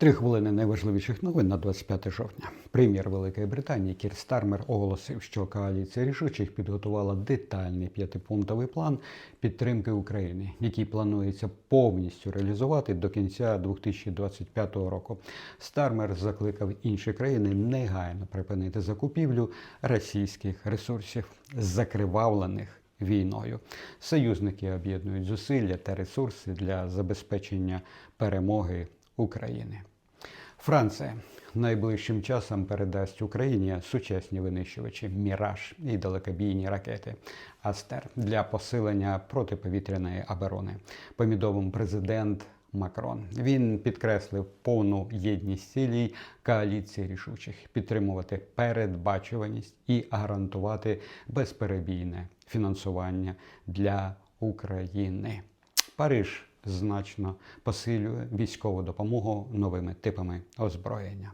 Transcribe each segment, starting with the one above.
Три хвилини найважливіших новин на 25 жовтня. Прем'єр Великої Британії Кір Стармер оголосив, що коаліція рішучих підготувала детальний п'ятипунктовий план підтримки України, який планується повністю реалізувати до кінця 2025 року. Стармер закликав інші країни негайно припинити закупівлю російських ресурсів, закривавлених війною. Союзники об'єднують зусилля та ресурси для забезпечення перемоги України. Франція найближчим часом передасть Україні сучасні винищувачі Міраж і далекобійні ракети Астер для посилення протиповітряної оборони. Повідомив президент. Макрон він підкреслив повну єдність цілій коаліції рішучих підтримувати передбачуваність і гарантувати безперебійне фінансування для України. Париж значно посилює військову допомогу новими типами озброєння.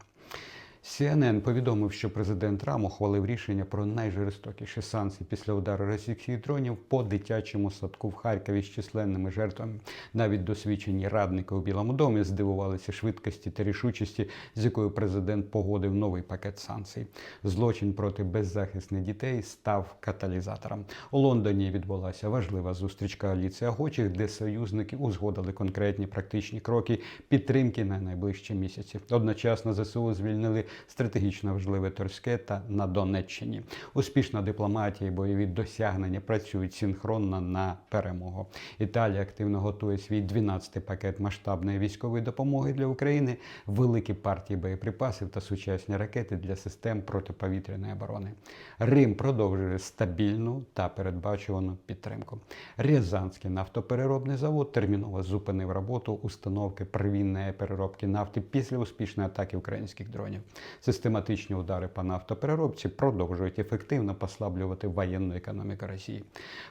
CNN повідомив, що президент Трамп ухвалив рішення про найжорстокіші санкції після удару російських дронів по дитячому садку в Харкові з численними жертвами. Навіть досвідчені радники у Білому домі здивувалися швидкості та рішучості, з якою президент погодив новий пакет санкцій. Злочин проти беззахисних дітей став каталізатором. У Лондоні відбулася важлива зустріч коаліції охочих, де союзники узгодили конкретні практичні кроки підтримки на найближчі місяці. Одночасно ЗСУ звільнили стратегічно важливе Торське та на Донеччині. Успішна дипломатія і бойові досягнення працюють синхронно на перемогу. Італія активно готує свій 12-й пакет масштабної військової допомоги для України, великі партії боєприпасів та сучасні ракети для систем протиповітряної оборони. Рим продовжує стабільну та передбачувану підтримку. Рязанський нафтопереробний завод терміново зупинив роботу установки первинної переробки нафти після успішної атаки українських дронів. Систематичні удари по нафтопереробці продовжують ефективно послаблювати воєнну економіку Росії.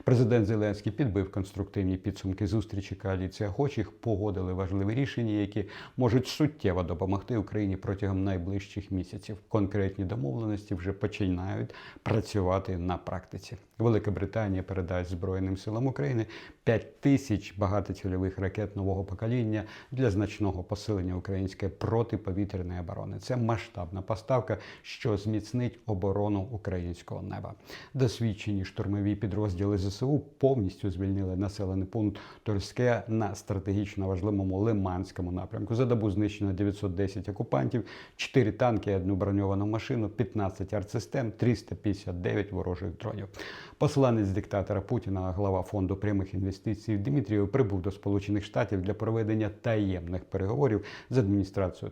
Президент Зеленський підбив конструктивні підсумки зустрічі коаліції охочих, погодили важливі рішення, які можуть суттєво допомогти Україні протягом найближчих місяців. Конкретні домовленості вже починають працювати на практиці. Велика Британія передасть Збройним силам України 5 тисяч багатоцільових ракет нового покоління для значного посилення української протиповітряної оборони. Це масштабна поставка, що зміцнить оборону українського неба. Досвідчені штурмові підрозділи ЗСУ повністю звільнили населений пункт Торське на стратегічно важливому Лиманському напрямку. За добу знищено 910 окупантів, 4 танки, одну броньовану машину, 15 артсистем, 359 ворожих дронів. Посланець диктатора Путіна, глава фонду прямих інвестицій Дмитрієв прибув до Сполучених Штатів для проведення таємних переговорів з адміністрацією